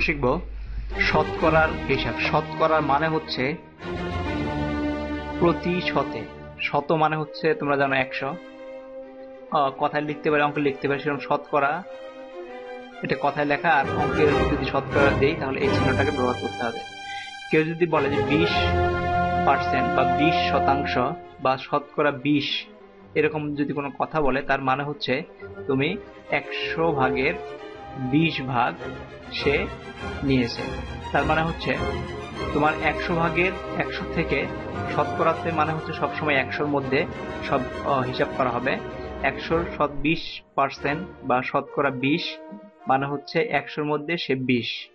শিখব। শতকরার হিসাব। শতকরার মানে হচ্ছে প্রতি শতে। শত মানে হচ্ছে, তোমরা জানো, একশো। কথায় লিখতে পারে, অঙ্কে লিখতে পারে, সেরকম শতকরা। এটা কথায় লেখা, আর অঙ্কের যদি শতকরা দেই, তাহলে এই চিহ্নটাকে ব্যবহার করতে হবে। কেউ যদি বলে যে বিশ পার্সেন্ট বা বিশ শতাংশ বা শতকরা বিশ, এরকম যদি কোনো কথা বলে, তার মানে হচ্ছে তুমি একশো ভাগের বিশ ভাগ সে নিয়েছে। তার মানে হচ্ছে তোমার একশো ভাগের একশো থেকে শতকরাতে মানে হচ্ছে সবসময় একশোর মধ্যে সব হিসাব করা হবে। একশোর শত বিশ পার্সেন্ট বা শতকরা বিশ মানে হচ্ছে একশোর মধ্যে সে বিশ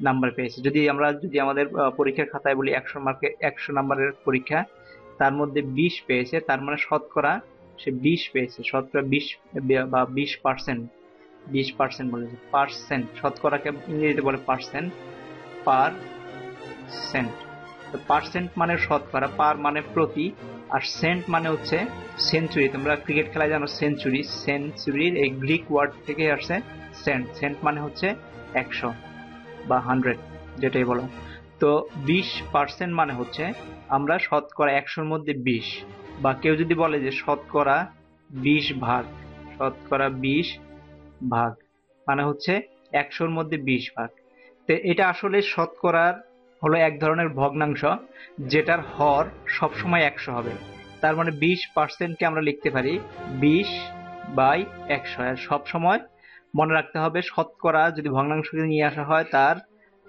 নাম্বার পেয়েছে। যদি আমরা, যদি আমাদের পরীক্ষার খাতায় বলি একশো মার্কে, একশো নাম্বারের পরীক্ষা, তার মধ্যে বিশ পেয়েছে, তার মানে শতকরা সে বিশ পেয়েছে, শতকরা বিশ, বা বিশ পার্সেন্ট বিশ পার্সেন্ট বলেছে। পার্সেন্ট শতকরাকে ইংরেজিতে বলে পার্সেন্ট পার সেন্ট তো পার্সেন্ট মানে শতকরা পার মানে প্রতি, আর সেন্ট মানে হচ্ছে সেঞ্চুরি তোমরা ক্রিকেট খেলায় জানো সেঞ্চুরি সেঞ্চুরির এই গ্রিক ওয়ার্ড থেকে আসছে সেন্ট সেন্ট মানে হচ্ছে একশো বা হান্ড্রেড যেটাই বলো। তো বিশ পার্সেন্ট মানে হচ্ছে আমরা শতকরা একশোর মধ্যে বিশ। বা কেউ যদি বলে যে শতকরা বিশ ভাগ, শতকরা বিশ ভাগ মানে হচ্ছে একশোর মধ্যে বিশ ভাগ। তো এটা আসলে শতকরার হলো এক ধরনের ভগ্নাংশ, যেটার হর সবসময় একশো হবে। তার মানে বিশ পার্সেন্টকে আমরা লিখতে পারি বিশ বাই একশো। আর সবসময় মনে রাখতে হবে শতকরা যদি ভগ্নাংশকে নিয়ে আসা হয়, তার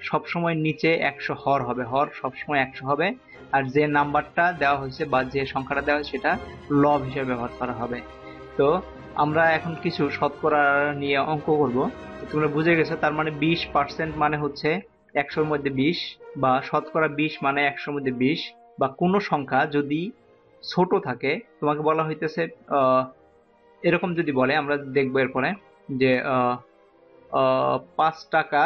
সবসময় নিচে একশো হর হবে। হর সবসময় একশো হবে। আর যে নাম্বারটা দেওয়া হয়েছে বা যে সংখ্যাটা দেওয়া হয়েছে, সেটা লব হিসেবে ব্যবহার করা হবে। তো আমরা এখন কিছু শতকরা নিয়ে অঙ্ক করব। তোমরা বুঝে গেছো, তার মানে বিশ পার্সেন্ট মানে হচ্ছে একশোর মধ্যে বিশ বা শতকরা বিশ মানে একশোর মধ্যে বিশ বা কোনো সংখ্যা যদি ছোট থাকে, তোমাকে বলা হইতেছে এরকম যদি বলে, আমরা দেখব এরপরে যে পাঁচ টাকা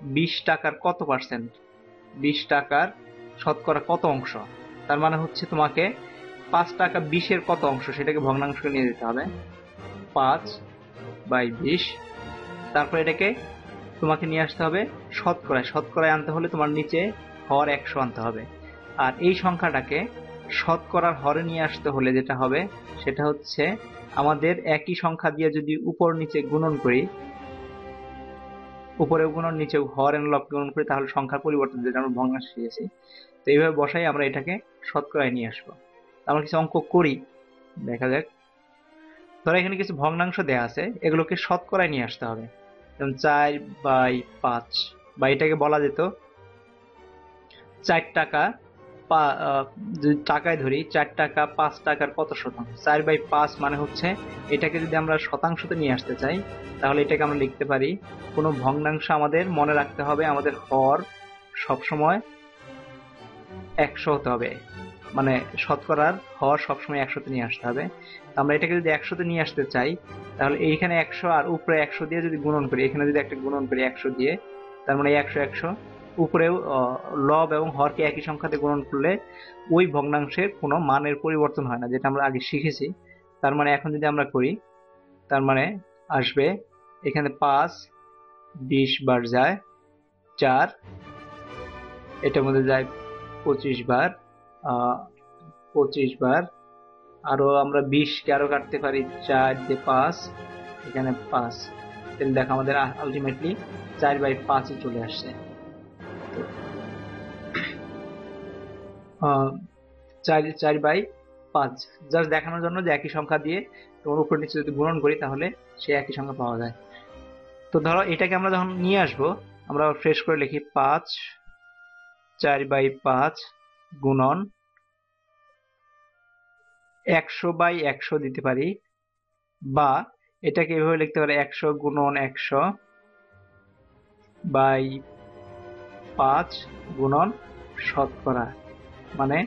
বিশ টাকার কত পার্সেন্ট বিশ টাকার শতকরা কত অংশ? তার মানে হচ্ছে তোমাকে পাঁচ টাকা বিশের কত অংশ? সেটাকে ভগ্নাংশ নিয়ে যেতে হবে। পাঁচ বাই বিশ। তারপর এটাকে তোমাকে নিয়ে আসতে হবে শতকরায়। শতকরায় আনতে হলে তোমার নিচে হর একশো আনতে হবে। আর এই সংখ্যাটাকে শতকরার হরে নিয়ে আসতে হলে যেটা হবে, সেটা হচ্ছে আমাদের একই সংখ্যা দিয়ে যদি উপর নিচে গুণন করি উপরে গুণন নিচে হর এন লব গুণন করি, তাহলে সংখ্যার পরিবর্তন যেটা আমরা ভগ্নাংশ শিখেছি তো এইভাবে বসাই আমরা এটাকে শতকরায় নিয়ে আসব। আমরা কিছু অঙ্ক করি। দেখা যাক। ধরো এখানে কিছু ভগ্নাংশ দেয়া আছে। এগুলোকে শতকরায় নিয়ে আসতে হবে। যেমন চার বাই পাঁচ, বা এটাকে বলা যেত চার টাকা যদি টাকায় ধরি, চার টাকা পাঁচ টাকার কত শতাংশ? চার বাই পাঁচ মানে হচ্ছে এটাকে যদি আমরা শতাংশতে নিয়ে আসতে চাই, তাহলে এটাকে আমরা লিখতে পারি, কোনো ভগ্নাংশ আমাদের মনে রাখতে হবে, আমাদের হর সবসময় একশো হতে হবে। মানে শতকরার হর সবসময় একশোতে নিয়ে আসতে হবে। আমরা এটাকে যদি একশোতে নিয়ে আসতে চাই, তাহলে এইখানে একশো আর উপরে একশো দিয়ে যদি গুণন করি, এখানে যদি একটা গুণন করি একশো দিয়ে, তার মানে একশো একশো, উপরেও লব এবং হরকে একই সংখ্যাতে গুণন করলে ওই ভগ্নাংশের কোনো মানের পরিবর্তন হয় না, যেটা আমরা আগে শিখেছি। তার মানে এখন যদি আমরা করি, তার মানে আসবে এখানে পাঁচ, বিশ বার যায় চার, এটার মধ্যে যায় পঁচিশ বার। পঁচিশ বার। আরও আমরা বিশকে আরও কাটতে পারি, চার দিয়ে পাঁচ, এখানে পাঁচ। তাহলে দেখো আমাদের আলটিমেটলি চার বাই পাঁচই চলে আসছে। চার চার বাই পাঁচ। জাস্ট দেখানোর জন্য যে একই সংখ্যা দিয়ে তোমার উপর নিচে যদি গুণন করি তাহলে সে একই সংখ্যা পাওয়া যায়। তো ধরো এটাকে আমরা যখন নিয়ে আসব, আমরা ফ্রেশ করে লিখি পাঁচ, চার বাই পাঁচ গুণন একশো বাই একশো দিতে পারি, বা এটাকে এভাবে লিখতে পারি একশো গুণন একশো বাই পাঁচ গুণন শতকরা মানে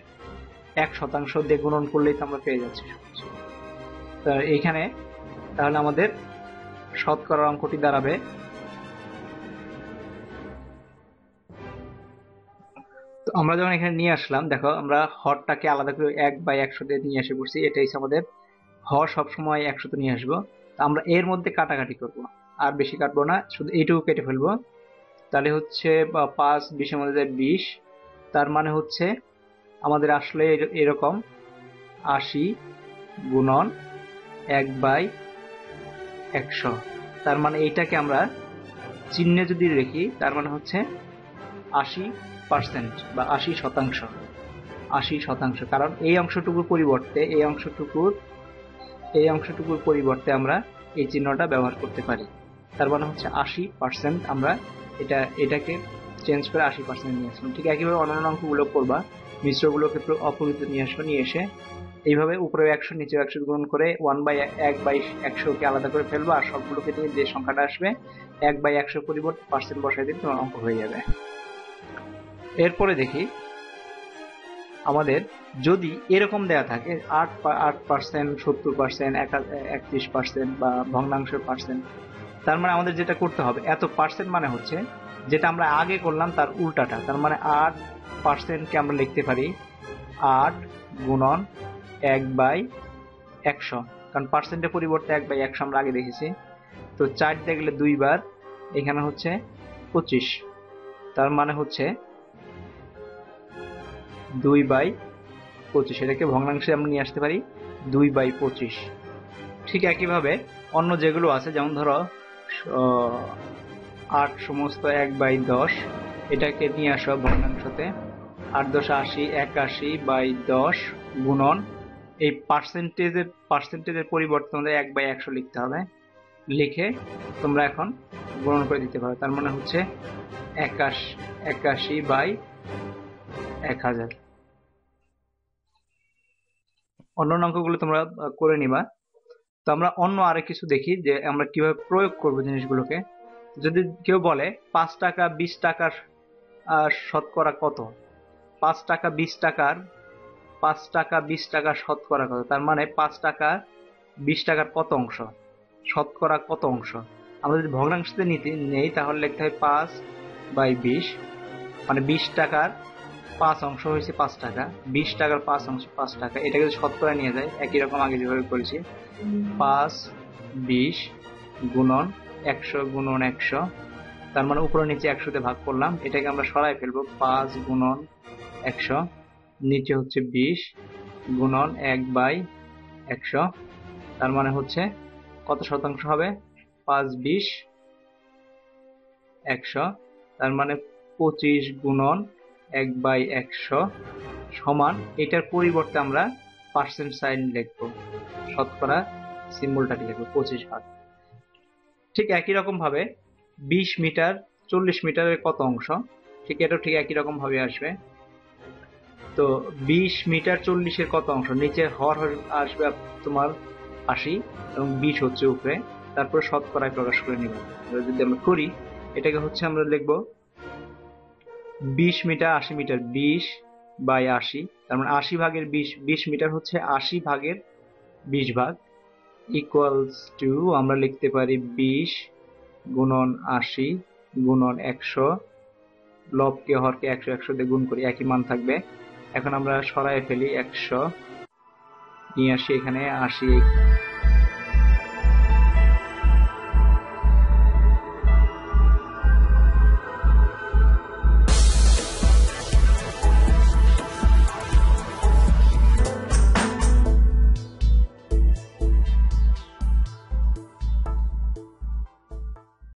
এক শতাংশ দিয়ে গুণন করলেই তো আমরা পেয়ে যাচ্ছি। তো এইখানে তাহলে আমাদের শতকরা অঙ্কটি দাঁড়াবে তো আমরা যখন এখানে নিয়ে আসলাম, দেখো আমরা হরটাকে আলাদা করে এক বাই একশো দিয়ে নিয়ে এসে পড়ছি এটা হচ্ছে আমাদের হর সবসময় একশোতে নিয়ে আসব। তো আমরা এর মধ্যে কাটাকাটি করব। আর বেশি কাটবো না, শুধু এইটুকু কেটে ফেলব। তাহলে হচ্ছে পাঁচ বিশের মধ্যে বিশ। তার মানে হচ্ছে আমাদের আসলে এর- এরকম আশি গুণন এক বাই একশো। তার মানে এইটাকে আমরা চিহ্নে যদি রেখি তার মানে হচ্ছে আশি পার্সেন্ট বা আশি শতাংশ। আশি শতাংশ, কারণ এই অংশটুকুর পরিবর্তে, এই অংশটুকুর এই অংশটুকুর পরিবর্তে আমরা এই চিহ্নটা ব্যবহার করতে পারি। তার মানে হচ্ছে আশি পার্সেন্ট আমরা এটা, এটাকে চেঞ্জ করে আশি পার্সেন্ট নিয়ে আসলাম ঠিক একইভাবে অন্যান্য অঙ্কগুলো করবা, মিশ্রগুলোকে পুরো অপরিত নিয়ে আসব নিয়ে এসে এইভাবে উপরে একশো, নিচে একশো গুণ করে ওয়ান বাই এক বাই একশোকে আলাদা করে ফেলব, আর সবগুলোকে নিয়ে যে সংখ্যাটা আসবে, এক বাই একশো পরিবর্তে পার্সেন্ট বসাই দিন তোমার অঙ্ক হয়ে যাবে। এরপরে দেখি, আমাদের যদি এরকম দেয়া থাকে, আট আট পার্সেন্ট, সত্তর পার্সেন্ট একত্রিশ পার্সেন্ট বা ভগ্নাংশ পার্সেন্ট, তার মানে আমাদের যেটা করতে হবে, এত পার্সেন্ট মানে হচ্ছে যেটা আমরা আগে করলাম তার উল্টাটা, তার মানে আট পার্সেন্টকে আমরা লিখতে পারি আট গুণন এক বাই একশো, কারণ পার্সেন্টের পরিবর্তে এক বাই একশো আমরা আগে দেখেছি, তো চার দিয়ে গেলে দুইবার এখানে হচ্ছে পঁচিশ, তার মানে হচ্ছে দুই বাই পঁচিশ। এটাকে ভগ্নাংশে আমরা নিয়ে আসতে পারি দুই বাই পঁচিশ। ঠিক একইভাবে অন্য যেগুলো আছে, যেমন ধরো আট সমস্ত এক বাই দশ, এটাকে নিয়ে আসো ভগ্নাংশতে। আট দশ আশি একাশি বাই দশ গুণন। এই পার্সেন্টেজের পার্সেন্টেজের পরিবর্তে আমাদের এক বাই একশো লিখতে হবে। লিখে তোমরা এখন গুণন করে দিতে পারো। তার মানে হচ্ছে একাশ, একাশি বাই এক হাজার। অন্য অঙ্কগুলো তোমরা করে নিবা। তো আমরা অন্য আরেক কিছু দেখি, যে আমরা কীভাবে প্রয়োগ করব জিনিসগুলোকে। যদি কেউ বলে, পাঁচ টাকা বিশ টাকার শতকরা কত? পাঁচ টাকা বিশ টাকার, পাঁচ টাকা বিশ টাকা শতকরা কত? তার মানে পাঁচ টাকা বিশ টাকার কত অংশ? শতকরা কত অংশ? আমরা যদি ভগ্নাংশতে নিতে নেই, তাহলে লিখতে হয় পাঁচ বাই বিশ। মানে বিশ টাকার পাঁচ অংশ হয়েছে, পাঁচ টাকা। বিশ টাকার পাঁচ অংশ, পাঁচ টাকা। এটাকে যদি শতকরা নিয়ে যায়, একই রকম আগে যেভাবে করেছি। পাঁচ, বিশ গুণন একশো গুণন একশো। তার মানে উপরে নিচে একশোতে ভাগ করলাম। এটাকে আমরা সরাই ফেলব। পাঁচ গুণন একশো। নিচে হচ্ছে বিশ গুণন এক বাই একশো। তার মানে হচ্ছে কত শতাংশ হবে? পাঁচ, বিশ একশো। তার মানে পঁচিশ গুণন এক বাই একশো সমান, এটার পরিবর্তে আমরা পার্সেন্ট সাইন লিখব। শতকরা সিম্বলটাকে লিখব, পঁচিশ ভাগ। ঠিক একই রকম ভাবে বিশ মিটার, চল্লিশ মিটারের কত অংশ? ঠিক এটাও ঠিক একই রকম ভাবে আসবে। তো বিশ মিটার, চল্লিশের কত অংশ? নিচে হর হর- আসবে তোমার আশি এবং বিশ হচ্ছে উপরে। তারপর শতকরায় প্রকাশ করে নিব। যদি আমরা করি, এটাকে হচ্ছে আমরা লিখব বিশ মিটার, আশি মিটার, বিশ বাই আশি, তার মানে আশি ভাগের বিশ বিশ মিটার হচ্ছে আশি ভাগের বিশ ভাগ ইকুয়ালস টু আমরা লিখতে পারি বিশ গুণন আশি গুণন একশো, লবকে হরকে একশো একশো দিয়ে গুণ করি, একই মান থাকবে। এখন আমরা সরাই ফেলি একশো, নিয়ে আসি এখানে আশি